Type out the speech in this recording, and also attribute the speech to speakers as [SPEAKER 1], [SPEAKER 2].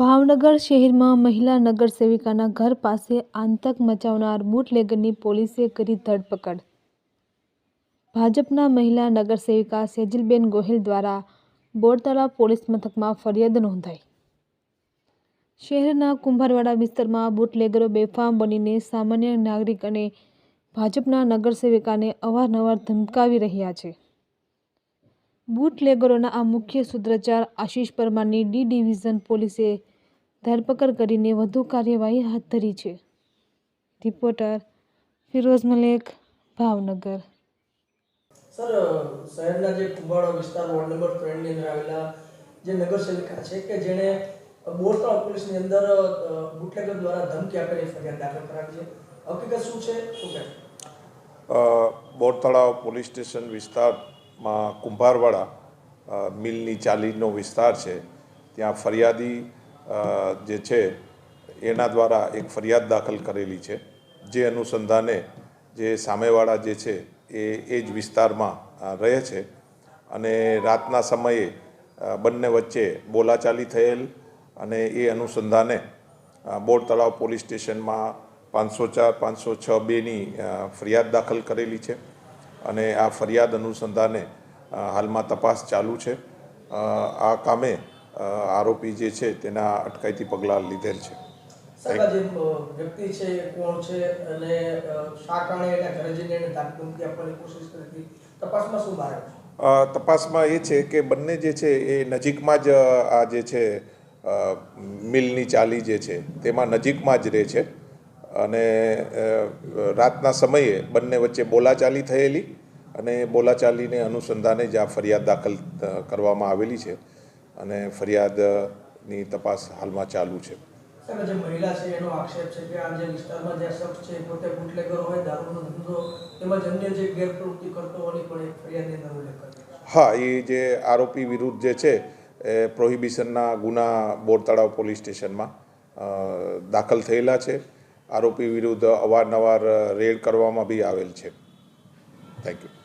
[SPEAKER 1] ભાવનગર શહેરમાં મહિલા નગરસેવિકાના ઘર પાસે આતંક મચાવનાર બુટલેગરની પોલીસે કરી ધરપકડ. ભાજપના મહિલા નગરસેવિકા સેજલબેન ગોહિલ દ્વારા બોરતળા પોલીસ મથકમાં ફરિયાદ નોંધાઈ. શહેરના કુંભારવાડા વિસ્તારમાં બુટલેગરો બેફામ બનીને સામાન્ય નાગરિક અને ભાજપના નગરસેવિકાને અવારનવાર ધમકાવી રહ્યા છે. બુટલેગરોના આ મુખ્ય સૂત્રચાર આશિષ પરમારની ડી ડિવિઝન પોલીસે ધરપકડ કરીને વધુ કાર્યવાહી હાથ ધરી છે. રિપોર્ટર ફિરોઝ મલેક ભાવનગર.
[SPEAKER 2] સર શહેરના જે કુંભાળો વિસ્તાર વોર્ડ નંબર ત્રણની અંદર આવેલા જે નગરસેવિકા છે કે જેણે બોરતળાવ પોલીસની અંદર બુટલેગર દ્વારા ધમકી આપેલી ફરિયાદ દાખલ કરાવી છે? હકીકત શું છે? શું કહે
[SPEAKER 3] બોરતળાવ પોલીસ સ્ટેશન વિસ્તારમાં કુંભારવાડા મિલની ચાલીનો વિસ્તાર છે. ત્યાં ફરિયાદી જે છે, એના દ્વારા એક ફરિયાદ દાખલ કરેલી છે. જે અનુસંધાને જે સામેવાળા જે છે, એ એ જ વિસ્તારમાં રહે છે. અને રાતના સમયે બંને વચ્ચે બોલાચાલી થયેલ અને એ અનુસંધાને બોર તળાવ પોલીસ સ્ટેશનમાં પાંચસો ચાર, પાંચસો છ બેની ફરિયાદ દાખલ કરેલી છે. અને આ ફરિયાદ અનુસંધાને હાલમાં તપાસ ચાલુ છે. આ કામે આરોપી જે છે તેના અટકાયતી પગલાં લીધેલ છે.
[SPEAKER 2] વ્યક્તિ છે કોણ છે અને શા કારણે એના ઘરે જઈને એને ધમકી આપવાની કોશિશ કરી હતી? તપાસમાં શું બહાર
[SPEAKER 3] તપાસમાં એ છે કે બંને જે છે એ નજીકમાં જ આ જે છે મિલની ચાલી જે છે તેમાં નજીકમાં જ રહે છે. અને રાતના સમયે બંને વચ્ચે બોલાચાલી થયેલી અને બોલાચાલીને અનુસંધાને જ આ ફરિયાદ દાખલ કરવામાં આવેલી છે. અને ફરિયાદની તપાસ હાલમાં ચાલુ છે.
[SPEAKER 2] જે મહિલા છે એનો આક્ષેપ છે કે આ જે વિસ્તારમાં જે શખ્સ છે પોતે બુટલેગર હોય દારૂનો ધંધો તેમજ અન્ય જે ગેરપ્રવૃત્તિ કરતો હોવાની પણ ફરિયાદની અંદર ઉલ્લેખ
[SPEAKER 3] હા એ જે આરોપી વિરુદ્ધ જે છે એ પ્રોહિબિશનના ગુના બોરતળાવ પોલીસ સ્ટેશનમાં દાખલ થયેલા છે. આરોપી વિરુદ્ધ અવારનવાર રેડ કરવામાં બી આવેલ છે. Thank you